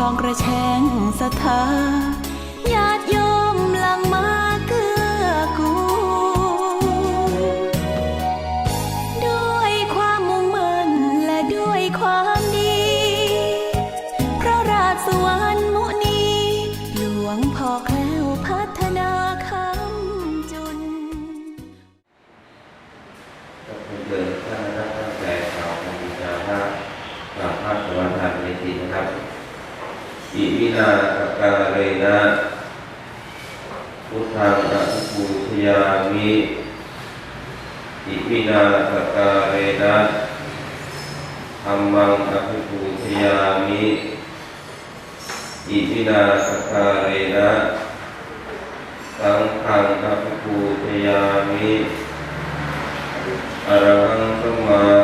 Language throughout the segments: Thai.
คลองกระแชงศรัทธาญาติโยมหลังมาเกื้อกูลด้วยความมุ่งมั่นและด้วยความดี พระราชสวรรค์มุนี หลวงพ่อแคล้วพัฒนาคำจุนก็คือเดินท่านนะครับตั้งแต่ข่าวของวิชาพระกราบพระสวัสดิ์ในทีนะครับ อิวินาสการเรนะพุทธังอภิปูชยามิอิวินาสการเรนะธรรมังอภิปูชยามิอิวินาสการเรนะสังฆังอภิปูชยามิอะระหังสัมมา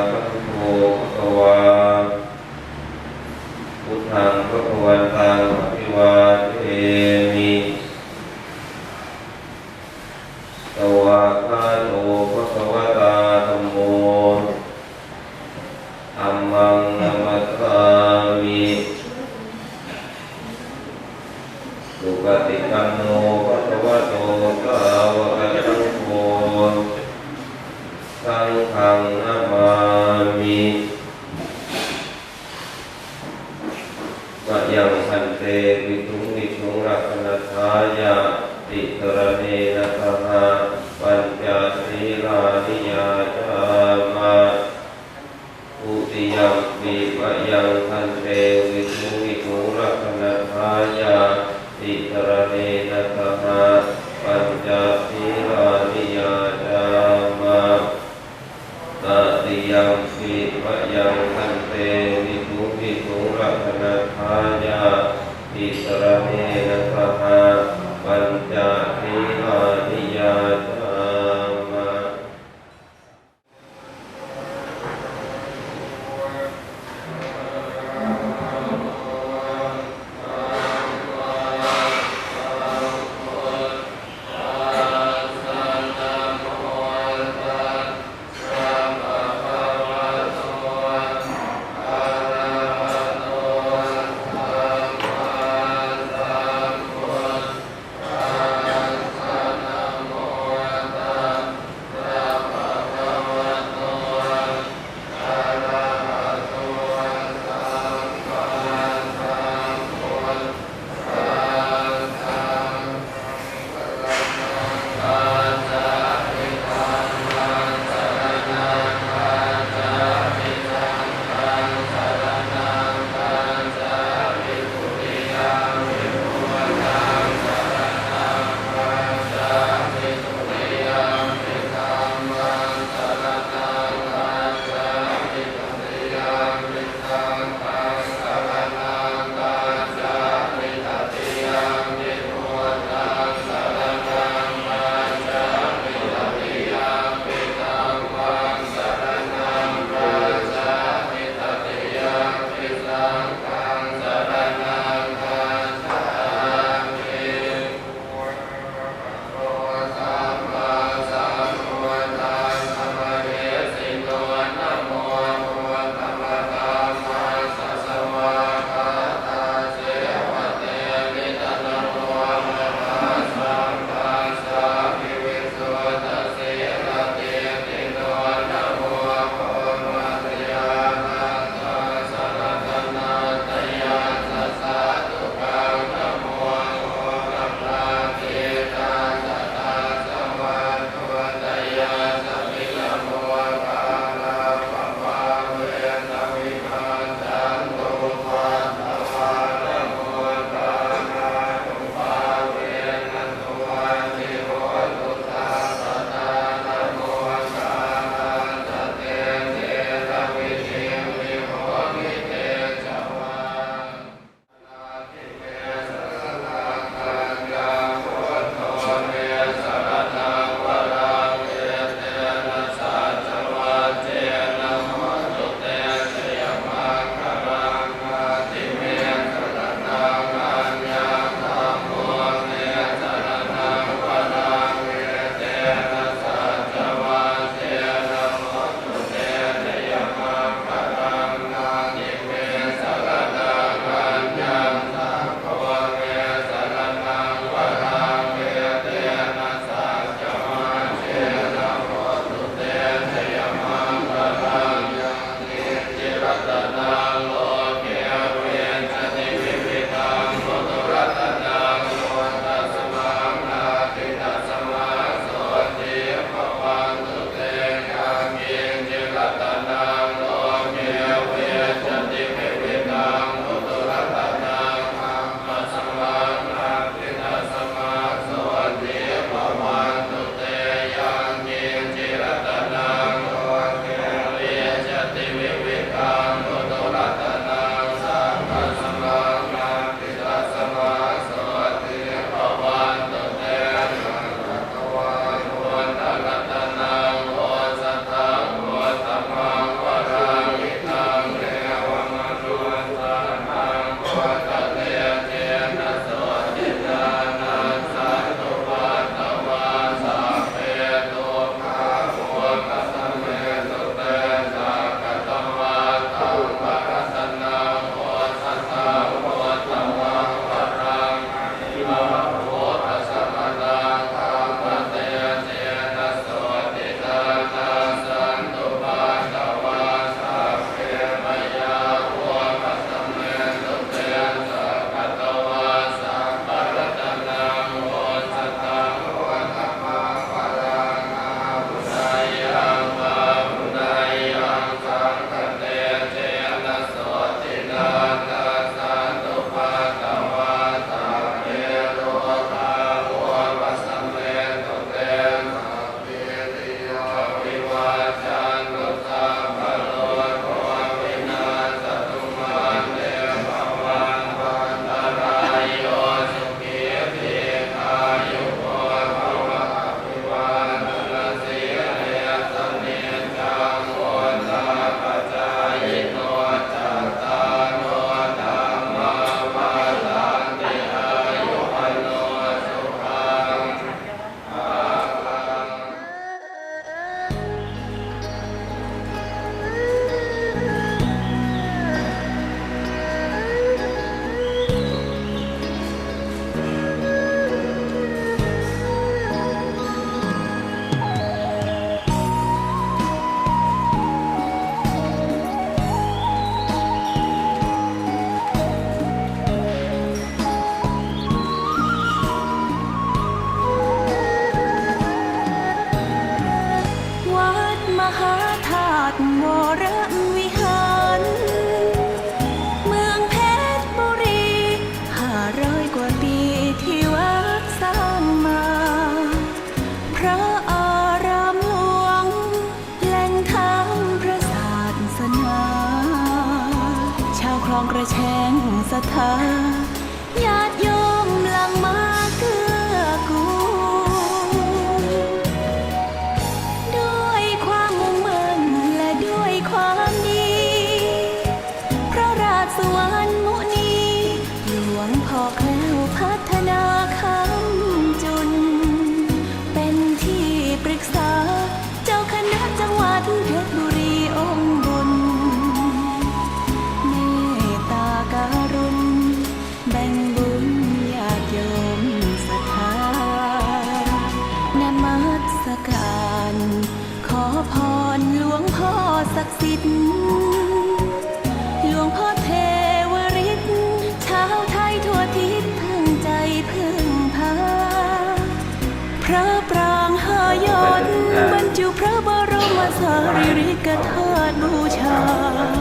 เนนะท งสถาญาติโย ริกธาตุบูชา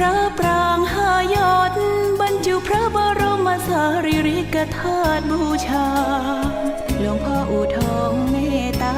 พระปรางหายอด บรรจุพระบรมสารีริกธาตุบูชา หลวงพ่ออู่ทองเมตตา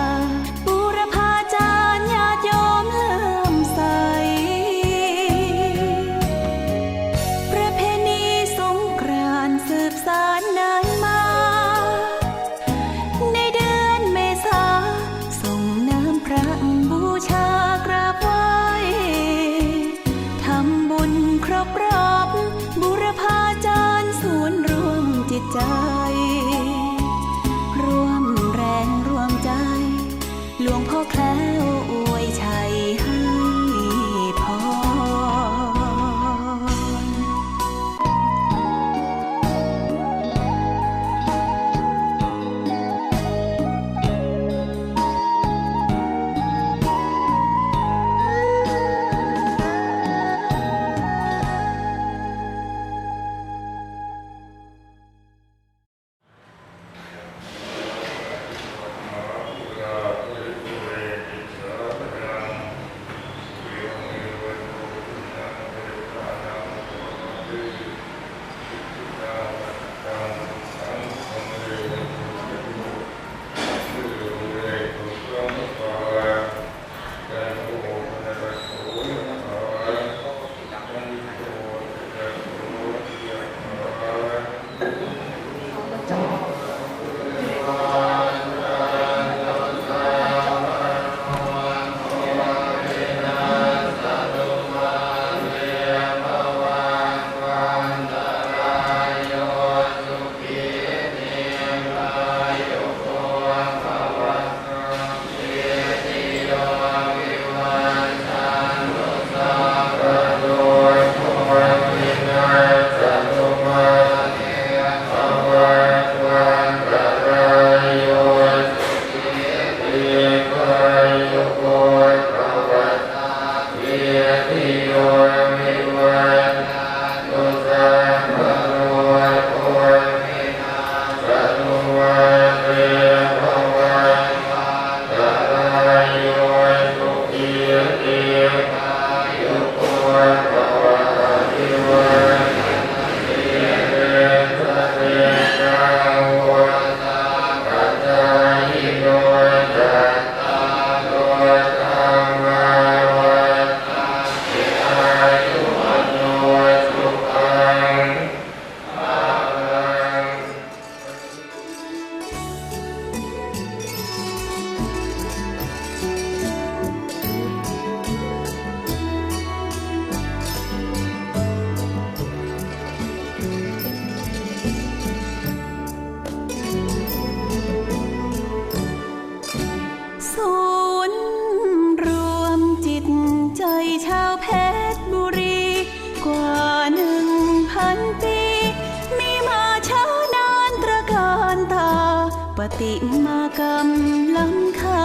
ติมากรรมลำคา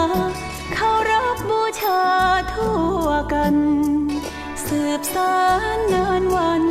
เขารับบูชาทั่วกัน สืบสานนานวัน